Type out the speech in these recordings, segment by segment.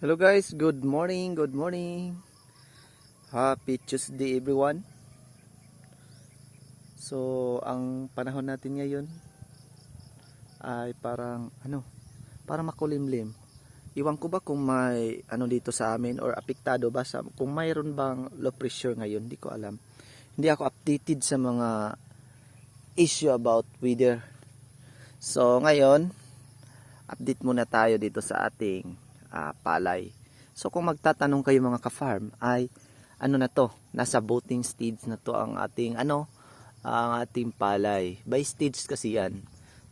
Hello guys, good morning, good morning. Happy Tuesday everyone. So, ang panahon natin ngayon ay parang ano, parang makulimlim. Iwan ko ba kung may ano dito sa amin or apektado ba sa kung mayroon bang low pressure ngayon, hindi ko alam. Hindi ako updated sa mga issue about weather. So, ngayon, update muna tayo dito sa ating ah, palay. So kung magtatanong kayo mga ka-farm ay ano na to, nasa voting stage na to ang ating ano, ang ating palay. By stage kasi yan.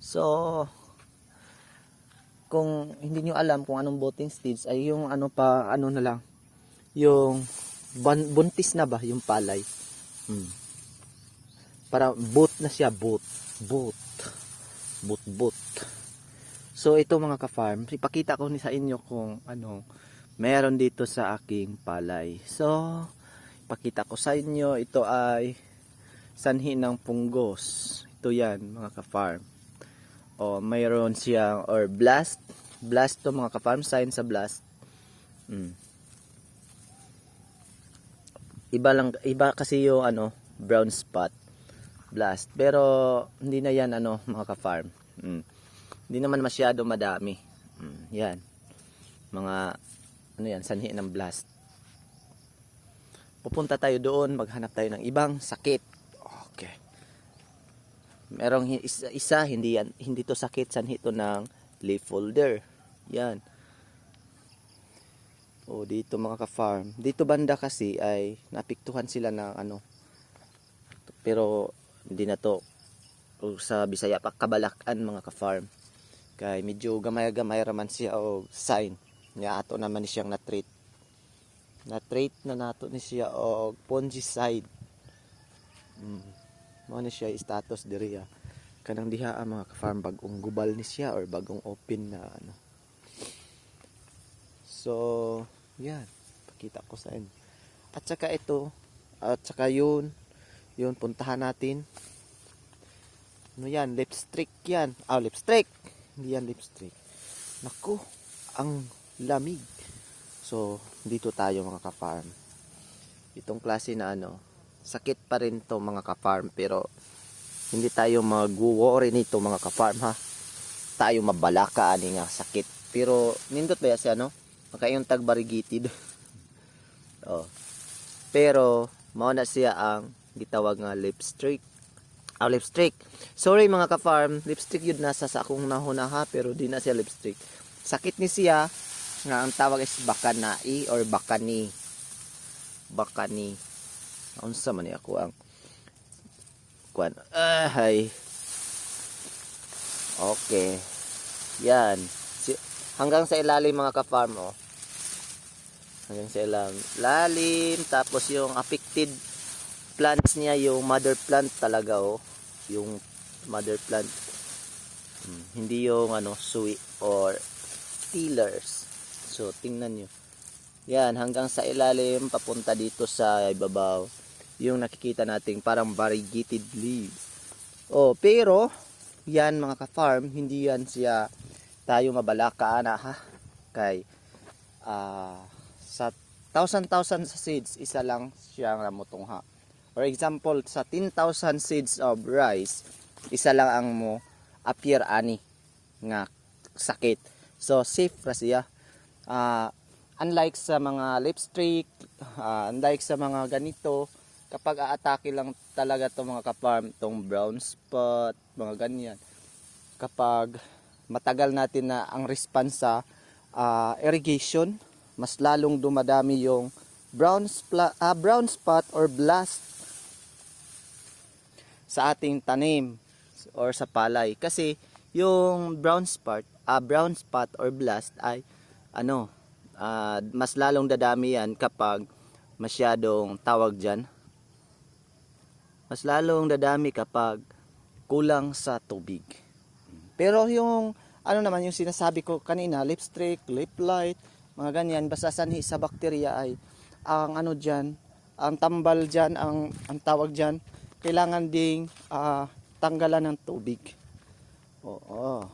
So kung hindi nyo alam kung anong voting stage ay yung ano pa, ano na lang, yung buntis na ba yung palay. Hmm. Para boot na siya, boot. Boot. Boot, boot. So ito mga ka-farm, ipakita ko ni sa inyo kung ano meron dito sa aking palay. So, ipakita ko sa inyo, ito ay sanhi ng punggos. Ito yan mga ka-farm. O mayroon siyang or blast, blast to mga ka-farm, sign sa blast. Mm. Iba lang iba kasi yung ano, brown spot blast. Pero hindi na yan ano mga ka-farm. Mm. Hindi naman masyado madami. Mm, yan. Mga, ano yan, sanhi ng blast. Pupunta tayo doon, maghanap tayo ng ibang sakit. Okay. Merong isa, isa hindi yan, hindi to sakit, sanhi to ng leaf folder. Yan. O dito mga ka-farm. Dito banda kasi ay napiktuhan sila ng ano. Pero hindi na to sa Bisaya pa kabalakan mga ka-farm kay medyo gamay-gamay raman siya o sign. Niya ato naman ni siyang na-treat. Na-treat na nato ni siya og fungicide. Mm. mo ni siya status diri ah. kanang diha ang mga ka-farm bagong gubal ni siya or bagong open na ano. So yan. Pakita ko sa inyo. At saka ito at saka yun yun puntahan natin. Ano yan? Lipstick yan. Ah lipstick hindi yan lipstick. Naku, ang lamig. So, dito tayo mga ka-farm. Itong klase na ano, sakit pa rin to mga ka-farm pero hindi tayo mag-worry nito mga ka-farm ha. Tayo mabalaka ani nga sakit. Pero nindot ba siya no? Maka yung tagbarigitid. oh. Pero mao na siya ang gitawag nga lipstick Ah, lipstick. Sorry mga ka-farm, lipstick yun nasa sa akong nahunaha pero di na siya lipstick. Sakit ni siya nga ang tawag is bakanai or bakani. Bakani. Unsa man ako ang kuan. Ah, hay. Okay. Yan. Si, hanggang sa ilalim mga ka-farm oh. Hanggang sa ilalim. Lalim tapos yung affected plants niya yung mother plant talaga oh. Yung mother plant. Hmm, hindi yung ano suwi or tillers. So tingnan nyo yan hanggang sa ilalim papunta dito sa ibabaw yung nakikita nating parang variegated leaves. Oh pero yan mga ka-farm hindi yan siya tayo mabalaka na ha? Kay ah sa thousand-thousand sa seeds isa lang siyang ramutungha For example, sa 10,000 seeds of rice, isa lang ang mo appear ani nga sakit. So safe ra siya. Ah, unlike sa mga lipstick, ah, unlike sa mga ganito, kapag aatake lang talaga to mga kaparm, tong brown spot, mga ganyan. Kapag matagal natin na ang response sa ah, irrigation, mas lalong dumadami yung brown, spla- ah, brown spot or blast sa ating tanim or sa palay. Kasi yung brown spot ah, brown spot or blast ay ano ah, mas lalong dadami yan kapag masyadong tawag dyan. Mas lalong dadami kapag kulang sa tubig. Pero yung ano naman yung sinasabi ko kanina lipstick, lip light mga ganyan basta sanhi sa bakterya ay ang ano dyan ang tambal dyan ang, ang tawag dyan kailangan ding ah, tanggalan ng tubig. Oo.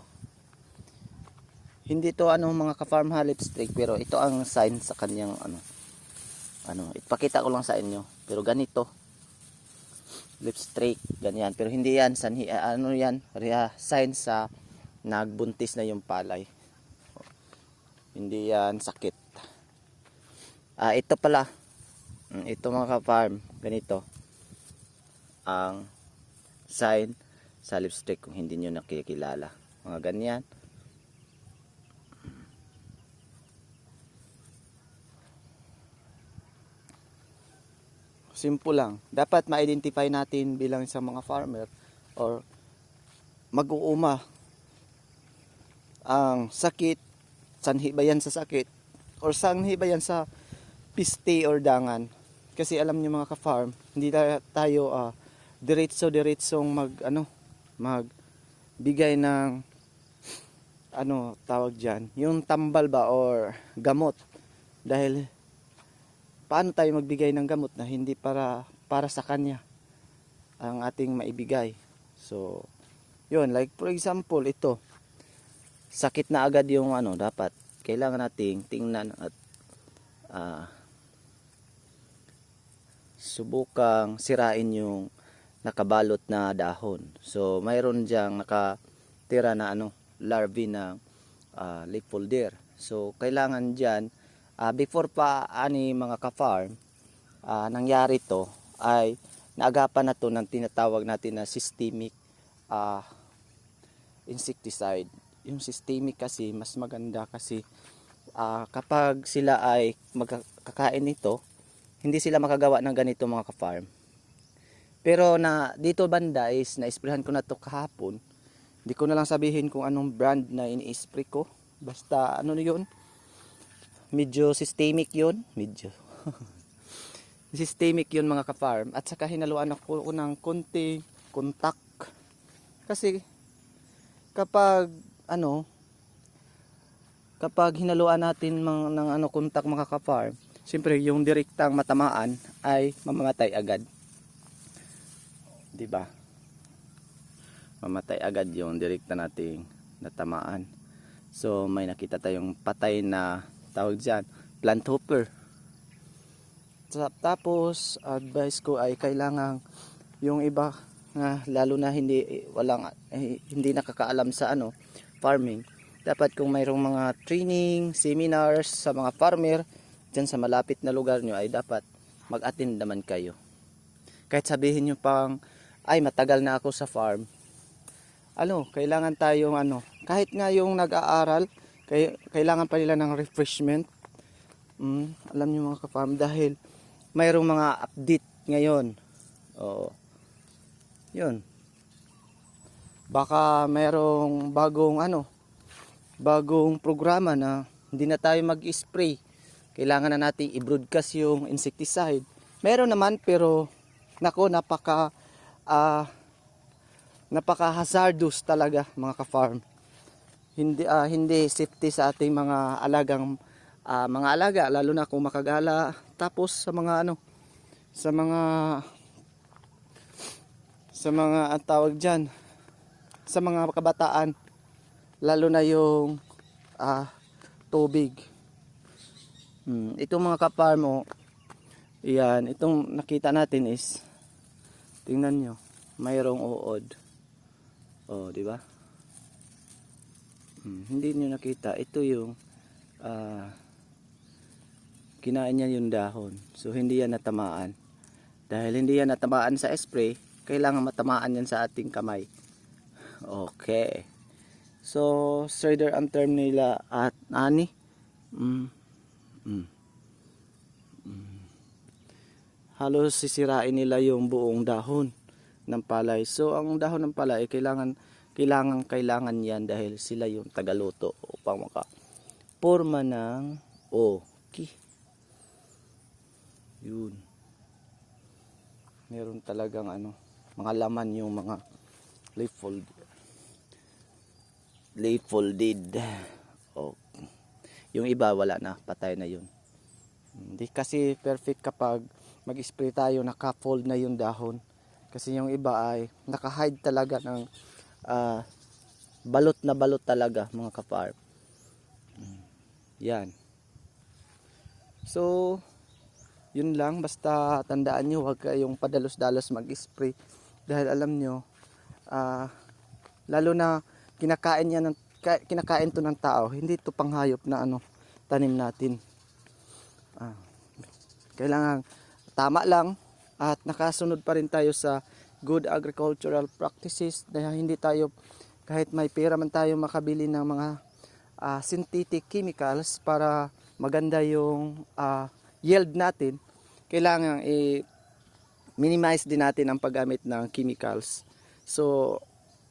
hindi to ano mga ka-farm ha lipstick pero ito ang sign sa kanyang ano. Ano ipakita ko lang sa inyo. Pero ganito. Lipstick ganyan. Pero hindi yan sanhi ah, ano yan? Ria sign sa nagbuntis na yung palay. Hindi yan sakit. Ah ito pala. Mm, ito mga ka-farm ganito ang sign sa lipstick kung hindi nyo nakikilala. Mga ganyan. Simple lang. Dapat ma-identify natin bilang sa mga farmer or mag-uuma ang sakit sanhi ba yan sa sakit or sanhi ba yan sa piste or dangan. Kasi alam niyo mga ka-farm hindi ta- tayo ah diretso diretsong mag ano mag bigay ng ano tawag diyan yung tambal ba or gamot. Dahil paano tayo magbigay ng gamot na hindi para para sa kanya ang ating maibigay? So yun like for example ito. Sakit na agad yung ano dapat kailangan nating tingnan at ah, subukang sirain yung nakabalot na dahon. So, mayroon diyang nakatira na ano, larvae ng uh, leaf folder. So, kailangan diyan before pa ani mga ka-farm, ah, nangyari to ay naagapan na to ng tinatawag natin na systemic ah, insecticide. Yung systemic kasi mas maganda kasi ah, kapag sila ay magkakain nito, hindi sila makagawa ng ganito mga ka-farm. Pero na dito banda is na-sprayhan ko na to kahapon. Hindi ko na lang sabihin kung anong brand na ini-spray ko. Basta ano na yun. Medyo systemic yun. Medyo. systemic yun mga ka-farm. At saka hinaluan ako ng konti kontak. Kasi kapag ano kapag hinaluan natin ng, ng ano kontak mga ka-farm, siyempre yung direktang matamaan ay mamamatay agad. 'Di ba? Mamatay agad yung direkta nating natamaan. So may nakita tayong patay na tawag diyan, plant hopper. Tapos advice ko ay kailangan yung iba na lalo na hindi walang eh, hindi nakakaalam sa ano farming dapat kung mayroong mga training, seminars sa mga farmer dyan sa malapit na lugar nyo ay dapat mag-attend naman kayo. Kahit sabihin nyo pang, ay matagal na ako sa farm. Ano, kailangan tayong ano, kahit nga yung nag-aaral, kay, kailangan pa nila ng refreshment. Mm, alam nyo mga ka-farm, dahil mayroong mga update ngayon. Oo. Yun. Baka mayroong bagong ano, bagong programa na hindi na tayo mag-spray. Kailangan na nating i-broadcast yung insecticide. Meron naman pero nako napaka ah, napaka hazardous talaga mga ka-farm. Hindi ah, hindi safety sa ating mga alagang ah, mga alaga lalo na kung makagala tapos sa mga ano sa mga sa mga ang tawag diyan sa mga kabataan lalo na yung ah, tubig. Hmm, itong mga ka-farm oh, yan, itong nakita natin is tingnan nyo, mayroong uod. Oh, di ba? Hmm, hindi nyo nakita, ito yung ah, kinain niya yung dahon. So hindi yan natamaan. Dahil hindi yan natamaan sa spray, kailangan matamaan yan sa ating kamay. Okay. So, strider ang term nila at ani. Mm. Mm. Halos sisirain nila yung buong dahon ng palay. So, ang dahon ng palay kailangan kailangan kailangan yan dahil sila yung tagaluto upang maka forma ng okay. Yun. Meron talagang ano, mga laman yung mga leaf fold late folded. Oh. Yung iba wala na, patay na yun. Hindi kasi perfect kapag mag-spray tayo naka-fold na yung dahon. Kasi yung iba ay naka-hide talaga ng ah, balot na balot talaga mga ka-farm. Yan. So, yun lang. Basta tandaan nyo, huwag kayong padalos-dalos mag-spray. Dahil alam nyo, ah, lalo na kinakain niya ng, ka- kinakain to ng tao. Hindi to panghayop na ano, tanim natin. Ah, kailangan tama lang. At nakasunod pa rin tayo sa good agricultural practices dahil hindi tayo kahit may pera man tayo makabili ng mga ah, synthetic chemicals para maganda yung ah, yield natin. Kailangan i minimize din natin ang paggamit ng chemicals. So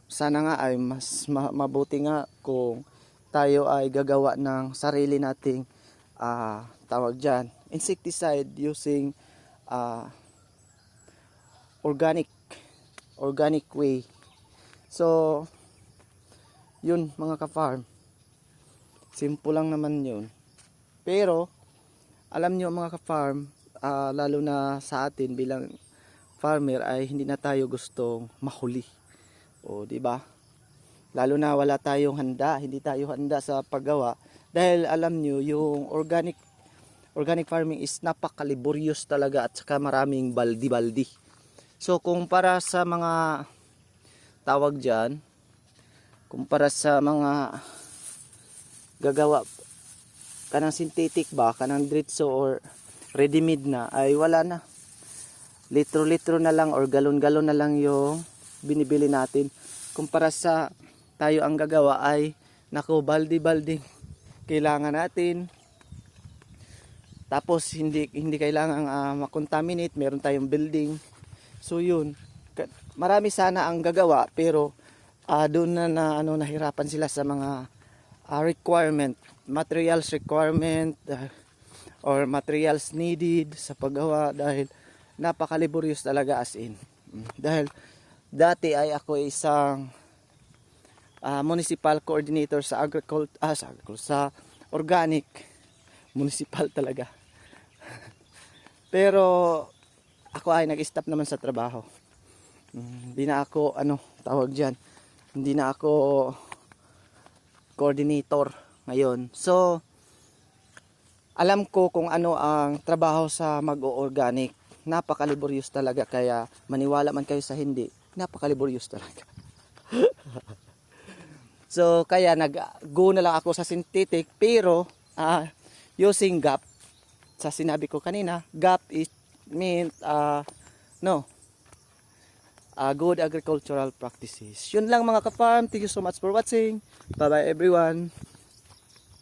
sana nga ay mas ma- mabuti nga kung tayo ay gagawa ng sarili nating ah, tawag dyan insecticide using ah, organic organic way. So yun mga ka-farm. Simple lang naman yun. Pero alam nyo mga ka-farm ah, lalo na sa atin bilang farmer ay hindi na tayo gustong mahuli. O di ba? Lalo na wala tayong handa hindi tayo handa sa paggawa. Dahil alam nyo yung organic organic farming is napaka-laborious talaga at saka maraming baldi-baldi. So kung para sa mga tawag dyan kumpara sa mga gagawa kanang synthetic ba kanang diretso or ready made na ay wala na. Litro-litro na lang or galon-galon na lang yung binibili natin. Kumpara sa tayo ang gagawa ay nako baldi-baldi. Kailangan natin tapos hindi hindi kailangan ah, makontaminate. Meron tayong building. So yun. Marami sana ang gagawa pero ah, doon na, na ano nahirapan sila sa mga ah, requirement. Materials requirement ah, or materials needed sa paggawa dahil napaka-laborious talaga as in. Mm. dahil dati ay ako isang ah, municipal coordinator sa agriculture ah, sa, sa organic municipal talaga pero ako ay nag-stop naman sa trabaho. Hindi na ako ano tawag diyan hindi na ako coordinator ngayon. So alam ko kung ano ang trabaho sa mag-organic napaka-laborious talaga kaya maniwala man kayo sa hindi napaka-laborious talaga. So kaya nag-go na lang ako sa synthetic pero ah, using GAP sa sinabi ko kanina GAP is mean ah, no uh, good agricultural practices. Yun lang mga ka-farm. Thank you so much for watching. Bye-bye everyone.